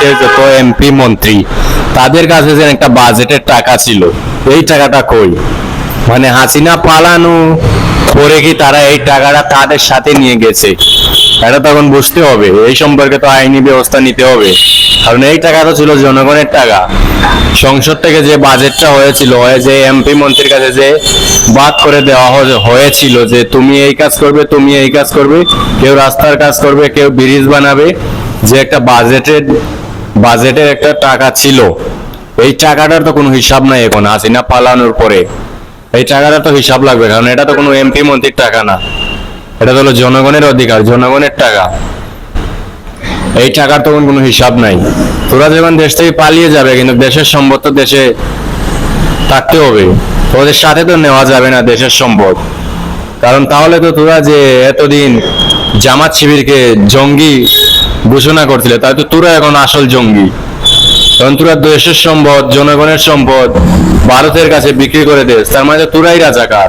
দেশের যত এমপি মন্ত্রী, তাদের কাছে যে একটা বাজেটের টাকা ছিল, এই টাকাটা কই? মানে হাসিনা পালানো পরে কি তারা এই টাকাটা তাদের সাথে নিয়ে গেছে? এটা তখন বুঝতে হবে, এই সম্পর্কে তো আইনি ব্যবস্থা নিতে হবে। কারণ এই টাকা তো ছিল জনগণের টাকা। সংসদ থেকে যে বাজেটটা হয়েছিল যে এমপি মন্ত্রীর কাছে যে বাদ করে দেওয়া হয়েছিল যে তুমি এই কাজ করবে, তুমি এই কাজ করবে, কেউ রাস্তার কাজ করবে, কেউ ব্রিজ বানাবে, যে একটা বাজেটের বাজেটের একটা টাকা ছিল। এই টাকাটার তো কোনো হিসাব নাই এখন, হাসিনা পালানোর পরে। এই টাকাটা তো হিসাব লাগবে, কারণ এটা তো কোনো এমপি মন্ত্রীর টাকা না। এটা তো হলো জনগণের অধিকার, জনগণের টাকা। এই টাকার তখন কোনো হিসাব নাই। তোরা যখন দেশ থেকে পালিয়ে যাবে, কিন্তু দেশের সম্পদ তো দেশে থাকতে হবে। তোদের সাথে তো নেওয়া যাবে না দেশের সম্পদ। কারণ তাহলে তো তোরা যে এতদিন জামাত শিবিরকে জঙ্গি ঘোষণা করছিলে, তাই তো তোরা এখন আসল জঙ্গি। কারণ তোরা দেশের সম্পদ, জনগণের সম্পদ ভারতের কাছে বিক্রি করে দেস তার মানে তোরাই রাজাকার।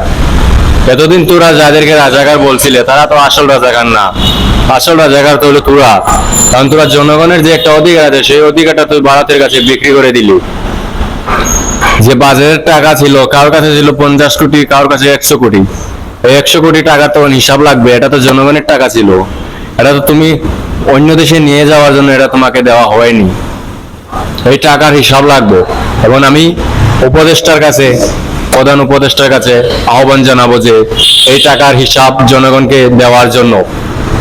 এতদিন তোরা যাদেরকে রাজাকার বলছিলে, তারা তো আসল রাজাকার না। আসল রাজাকার তো হলো তোরা। কারণ তোরা জনগণের যে একটা অধিকার আছে, সেই অধিকারটা তুই ভারতের কাছে বিক্রি করে দিলি। যে বাজারের টাকা ছিল, কারোর কাছে ছিল পঞ্চাশ কোটি, কারোর কাছে একশো কোটি। একশো কোটি টাকা তো হিসাব লাগবে, এটা তো জনগণের টাকা ছিল। এটা তো তুমি অন্য দেশে নিয়ে যাওয়ার জন্য এটা তোমাকে দেওয়া হয়নি। এই টাকার হিসাব লাগবে। এবং আমি উপদেষ্টার কাছে, প্রধান উপদেষ্টার কাছে আহ্বান জানাব যে এই টাকার হিসাব জনগণকে দেওয়ার জন্য।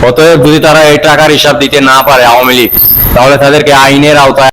অতএব যদি তারা এই টাকার হিসাব দিতে না পারে আওয়ামী লীগ, তাহলে তাদেরকে আইনের আওতায়